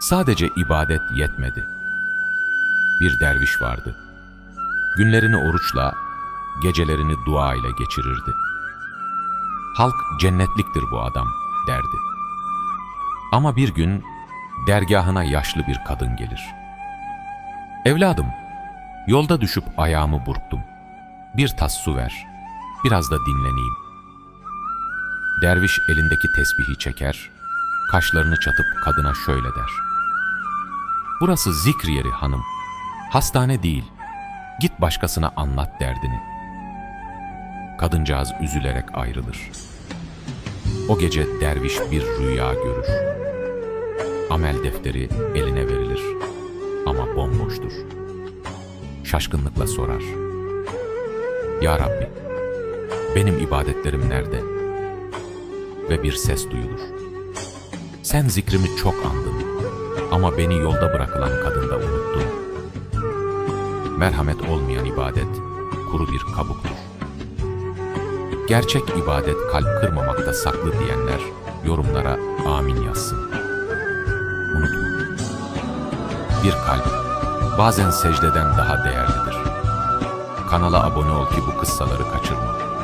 Sadece ibadet yetmedi. Bir derviş vardı. Günlerini oruçla, gecelerini dua ile geçirirdi. Halk cennetliktir bu adam derdi. Ama bir gün dergahına yaşlı bir kadın gelir. Evladım, yolda düşüp ayağımı burktum. Bir tas su ver, biraz da dinleneyim. Derviş elindeki tesbihi çeker, kaşlarını çatıp kadına şöyle der. Burası zikr yeri hanım, hastane değil, git başkasına anlat derdini. Kadıncağız üzülerek ayrılır. O gece derviş bir rüya görür. Amel defteri eline verilir ama bomboştur. Şaşkınlıkla sorar. Ya Rabbi, benim ibadetlerim nerede? Ve bir ses duyulur. Sen zikrimi çok andın ama beni yolda bırakılan kadında unuttun. Merhamet olmayan ibadet kuru bir kabuktur. Gerçek ibadet kalp kırmamakta saklı diyenler yorumlara amin yazsın. Unutma. Bir kalp bazen secdeden daha değerlidir. Kanala abone ol ki bu kıssaları kaçırma.